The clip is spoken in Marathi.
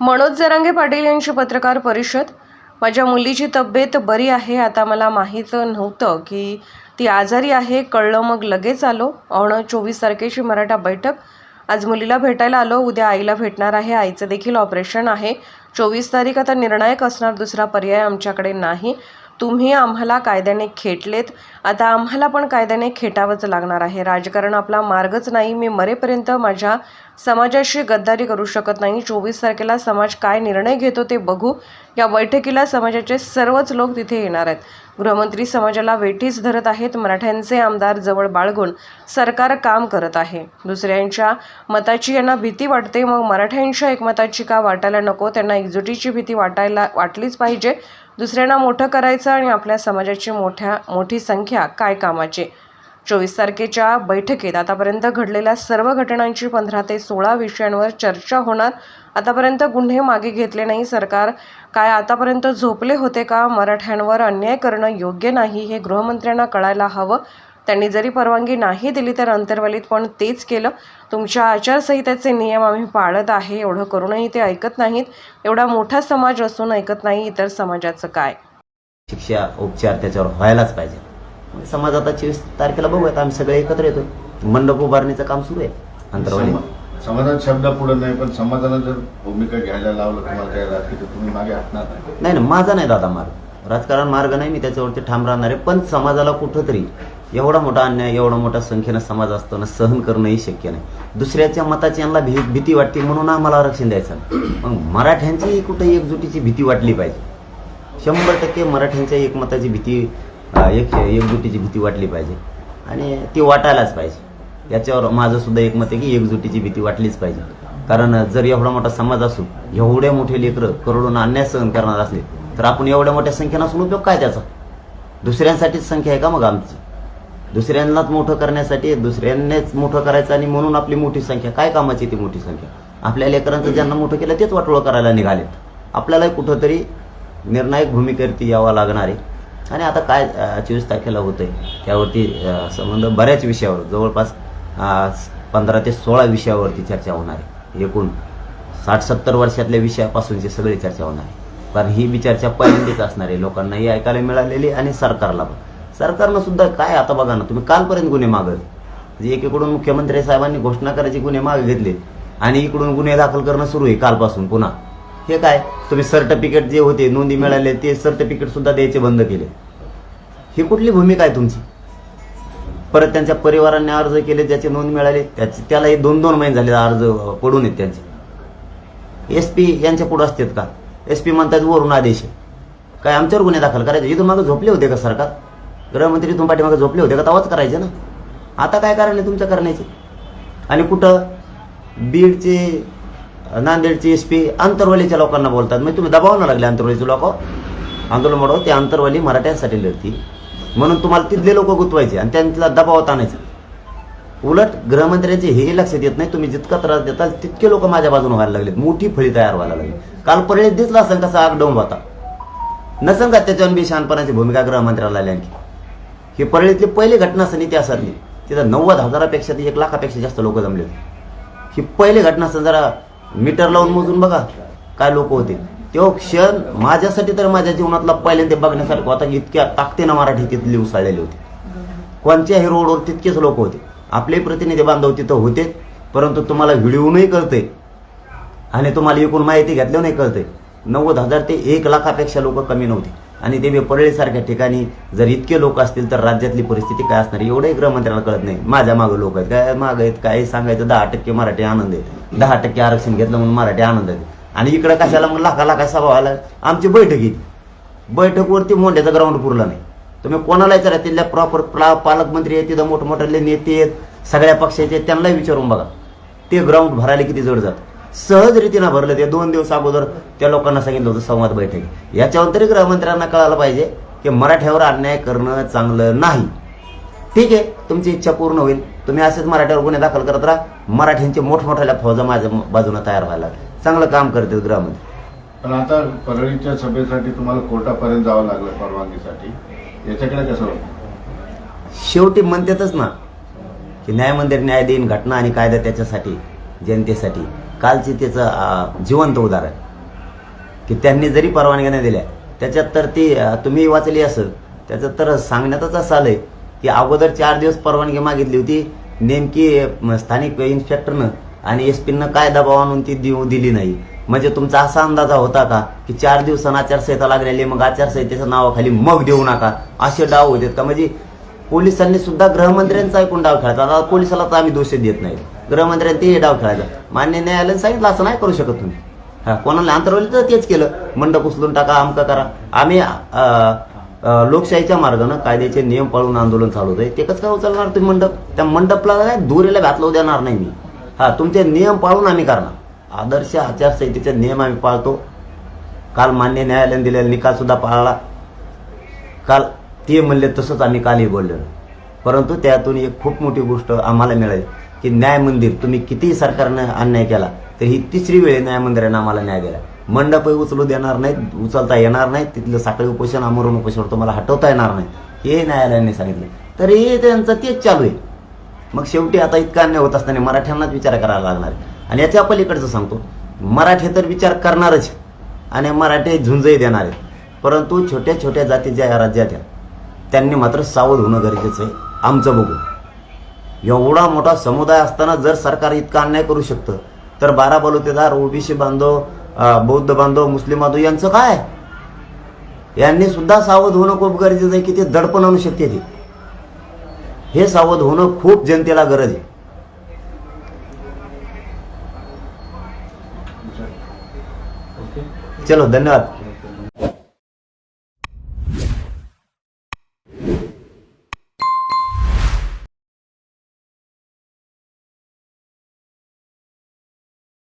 मनोज जरांगे पाटील यांची पत्रकार परिषद. माझ्या मुलीची तब्येत बरी आहे आता मला माहीत नव्हतं की ती आजारी आहे कळलं मग लगेच आलो. औण चोवीस तारखेची मराठा बैठक. आज मुलीला भेटायला आलो उद्या आईला भेटणार आहे आईचं देखील ऑपरेशन आहे. चोवीस तारीख आता निर्णायक असणार दुसरा पर्याय आमच्याकडे नाही. तुम्ही आम्हाला कायद्याने खेटलेत. आता आम्हाला पण कायद्याने खेटावंच लागणार आहे. राजकारण आपला मार्गच नाही. मी मरेपर्यंत माझ्या समाजाशी गद्दारी करू शकत नाही. चोवीस तारखेला समाज काय निर्णय घेतो ते बघू. या बैठकीला समाजाचे सर्वच लोक तिथे येणार आहेत. गृहमंत्री समाजाला वेठीस धरत आहेत. मराठ्यांचे आमदार जवळ बाळगून सरकार काम करत आहे. दुसऱ्यांच्या मताची यांना भीती वाटते. मग मराठ्यांच्या एकमताची का वाटायला नको? त्यांना एकजुटीची भीती वाटायला वाटलीच पाहिजे. दुसऱ्यांना मोठं करायचं आणि आपल्या समाजाची मोठ्या मोठी संख्या काय कामाची? चोवीस तारखेच्या बैठकीत आतापर्यंत घडलेल्या सर्व घटनांची पंधरा ते सोळा विषयांवर चर्चा होणार. आतापर्यंत गुन्हे मागे घेतले नाही. सरकार काय आतापर्यंत झोपले होते का? मराठ्यांवर अन्याय करणं योग्य नाही हे गृहमंत्र्यांना कळायला हवं. त्यांनी जरी परवानगी नाही दिली तर अंतर्वलीत पण तेच केलं. तुमच्या आचारसंहितेचे नियम आम्ही पाळत आहे एवढं करूनही ते ऐकत नाहीत. एवढा मोठा समाज असून ऐकत नाही इतर समाजाचं काय? शिक्षा उपचार त्याच्यावर व्हायलाच पाहिजे. समाज आता चोवीस तारखेला बघूयात आम्ही सगळे एकत्र येतो मंडप उभारणीचं काम सुरू आहे अंतरवाली. समा- समाधान शब्द पुढे नाही पण समाजानं जर भूमिका घ्यायला लावलं तुम्हाला काय राजकीय तर तुम्ही मागे हटणार नाही. नाही ना माझा नाही दादा मार्ग. राजकारण मार्ग नाही मी त्याच्यावरती ठाम राहणार आहे. पण समाजाला कुठंतरी एवढा मोठा अन्याय एवढा मोठा संख्येनं समाज असताना सहन करणंही शक्य नाही. दुसऱ्याच्या मताची यांना भी भीती वाटते म्हणून आम्हाला आरक्षण द्यायचं मग मराठ्यांचीही कुठे एकजुटीची भीती वाटली पाहिजे? शंभर टक्के मराठ्यांच्या एकमताची भीती एक एकजुटीची भीती वाटली पाहिजे. आणि ती वाटायलाच पाहिजे. याच्यावर माझं सुद्धा एकमत आहे की एकजुटीची भीती वाटलीच पाहिजे. कारण जर एवढा मोठा समाज असून एवढे मोठे लेकरं करोडून अन्याय सहन करणार असले तर आपण एवढ्या मोठ्या संख्येनं असून उपयोग काय त्याचा? दुसऱ्यांसाठीच संख्या आहे का मग आमची? दुसऱ्यांनाच मोठं करण्यासाठी दुसऱ्यांनाच मोठं करायचं आणि म्हणून आपली मोठी संख्या. काय कामाची ती मोठी संख्या? आपल्या लेकरांचं ज्यांना मोठं केलं तेच वाटोळं करायला निघालेत. आपल्यालाही कुठंतरी निर्णायक भूमिकेवरती यावं लागणार आहे. आणि आता काय चोवीस तारखेला आहे त्यावरती संबंध बऱ्याच विषयावर जवळपास पंधरा ते सोळा विषयावरती चर्चा होणार आहे. एकूण साठ सत्तर वर्षातल्या विषयापासूनची सगळी चर्चा होणार आहे. कारण ही बी चर्चा पहिल्यांदाच असणार आहे. लोकांनाही ऐकायला मिळालेली आणि सरकारला पण. सरकारनं सुद्धा काय आता बघा ना तुम्ही कालपर्यंत गुन्हे मागत म्हणजे एकीकडून मुख्यमंत्री साहेबांनी घोषणा करायची गुन्हे मागे घेतले आणि इकडून गुन्हे दाखल करणं सुरू आहे कालपासून पुन्हा. हे काय? तुम्ही सर्टिफिकेट जे होते नोंदी मिळाले ते सर्टिफिकेट सुद्धा द्यायचे बंद केले. ही कुठली भूमिका आहे तुमची? परत त्यांच्या परिवारांनी अर्ज केले ज्याची नोंद मिळाली त्याची त्यालाही दोन दोन महिने झाले अर्ज पडून आहेत त्यांचे. एस पी यांच्या पुढे असतात का? एस पी म्हणतात वरून आदेश आहे. काय आमच्यावर गुन्हे दाखल करायचे? इथून मागे झोपले होते का सरकार? गृहमंत्री तुम्ही पाठीमागे झोपले होते का तवाच करायचे ना? आता काय कारण आहे तुमचं करण्याचे? आणि कुठं? बीडचे नांदेडचे एस पी आंतरवालीच्या लोकांना बोलतात. म्हणजे तुम्ही दबाव ना लागले आंतरवालीचे लोक. आंदोलन म्हणून ते आंतरवाली मराठ्यांसाठी लढती म्हणून तुम्हाला तिथले लोक गुंतवायचे आणि त्यांना दबावात आणायचं. उलट गृहमंत्र्यांचे हे लक्षात येत नाही. तुम्ही जितका त्रास देताल तितके लोक माझ्या बाजूने व्हायला लागले मोठी फळी तयार व्हायला लागली. काल परळीत दिसला असेल कसा आग डोंब होता. नसेल का त्याच्यावर बी शहाणपणाची भूमिका गृहमंत्र्याला आली आणखी. ही परळीतली पहिली घटना समिती असली तिथं नव्वद हजारापेक्षा ते एक लाखापेक्षा जास्त लोक जमले. होते ही पहिली घटना असेल जरा मीटर लावून मोजून बघा काय लोक होते. तो क्षण माझ्यासाठी तर माझ्या जीवनातला पहिल्यांदा बघण्यासारखं होता की इतक्या ताकदीनं मराठी तिथली उसळलेली होती. कोणत्याही रोडवर तितकेच लोक होते. आपले प्रतिनिधी बांधव तिथं होते परंतु तुम्हाला व्हिडिओनही कळते आणि तुम्हाला एकूण माहिती घेतल्यावर नाही कळते नव्वद हजार ते एक लाखापेक्षा लोक कमी नव्हते. आणि ते बी परळीसारख्या ठिकाणी जर इतके लोक असतील तर राज्यातली परिस्थिती काय असणार एवढंही गृहमंत्र्याला कळत नाही. माझ्या मागं लोक आहेत. काय मागं आहेत? काय सांगायचं? दहा टक्के मराठी आनंद आहे. दहा टक्के आरक्षण घेतलं म्हणून मराठी आनंद आहे. आणि इकडं कशाला मग लाखा लाखा सभा व्हायला आमची बैठक येते बैठकवरती मोंड्याचा ग्राउंड पुरला नाही. तुम्ही कोणाला विचारा तिथल्या प्रॉपर पालकमंत्री आहेत तिथं मोठमोठ्याले नेते आहेत सगळ्या पक्षाचे आहेत त्यांनाही विचारून बघा. ते ग्राउंड भरायला किती जड जातं. सहज रीतीनं भरलं. ते दोन दिवस अगोदर त्या लोकांना सांगितलं होतं संवाद बैठक. याच्यावर तरी गृहमंत्र्यांना कळायला पाहिजे की मराठ्यावर अन्याय करणं चांगलं नाही. ठीक आहे तुमची इच्छा पूर्ण होईल. तुम्ही असेच मराठ्यावर गुन्हे दाखल करत राहा. मराठ्यांचे मोठमोठ्या फौजा माझ्या बाजूने तयार व्हायला. चांगलं काम करते गृहमंत्री. पण आता परळीच्या सभेसाठी तुम्हाला कोर्टापर्यंत जावं लागलं परवानगीसाठी. याच्याकडे कसं शेवटी म्हणतातच ना की न्यायमंदिर न्याय देईन घटना आणि कायदा त्याच्यासाठी जनतेसाठी. कालची त्याचं जिवंत उदाहरण. की त्यांनी जरी परवानग्या नाही दिल्या त्याच्यात तर ती तुम्ही वाचली असं त्याचं तर सांगण्यातच असं आलंय की अगोदर चार दिवस परवानगी मागितली होती नेमकी स्थानिक इन्स्पेक्टरनं आणि एस पीनं काय दबाव आणून ती देऊ दिली नाही. म्हणजे तुमचा असा अंदाजा होता का की चार दिवसांना आचारसंहिता लागलेली मग आचारसंहितेच्या नावाखाली मग देऊ नका असे डाव होते का? म्हणजे पोलिसांनी सुद्धा गृहमंत्र्यांचा ऐकून डाव खेळायचा आता पोलिसाला तर आम्ही दोष देत नाही. गृहमंत्र्यांनी ते डाव खेळायचा. मान्य न्यायालयाने सांगितलं असं नाही करू शकत तुम्ही. हा कोणाला अंतरवली तर तेच केलं. मंडप उचलून टाका आमका करा. आम्ही लोकशाहीच्या मार्गानं कायद्याचे नियम पाळून आंदोलन चालू आहे ते कसं काय उचलणार तुम्ही मंडप? त्या मंडपला काय दुरीला घातलं देणार नाही मी. हा तुमचे नियम पाळून आम्ही करणार. आदर्श आचारसंहितेचे नियम आम्ही पाळतो. काल मान्य न्यायालयाने दिलेला निकाल सुद्धा पाळला. काल ते म्हणले तसंच आम्ही कालही बोललेलो. परंतु त्यातून एक खूप मोठी गोष्ट आम्हाला मिळाली की न्याय मंदिर तुम्ही कितीही सरकारनं अन्याय केला तर ही तिसरी वेळ न्याय मंदिरानं आम्हाला न्याय दिला. मंडपही उचलू देणार नाहीत उचलता येणार नाहीत तिथलं साखळी उपोषण आमरण उपोषण तुम्हाला हटवता येणार नाही हे न्यायालयाने सांगितलं. तर हे त्यांचं तेच चालू आहे. मग शेवटी आता इतका अन्याय होत असताना मराठ्यांनाच विचार करायला लागणार आहे. आणि याच्या पलीकडचं सांगतो. मराठे तर विचार करणारच आणि मराठे झुंजही देणार आहेत. परंतु छोट्या छोट्या जातीच्या या राज्यात आहेत त्यांनी मात्र सावध होणं गरजेचं आहे. आमचं बघू. एवढा मोठा समुदाय असताना जर सरकार इतका अन्याय करू शकतं तर बारा बलुतेदार ओबीसी बांधव बौद्ध बांधव मुस्लिम बांधव यांचं काय? यांनी सुद्धा सावध होणं खूप गरजेचं आहे की ते दडपण आणू शकते ते. हे सावध होणं खूप जनतेला गरज आहे. चलो धन्यवाद.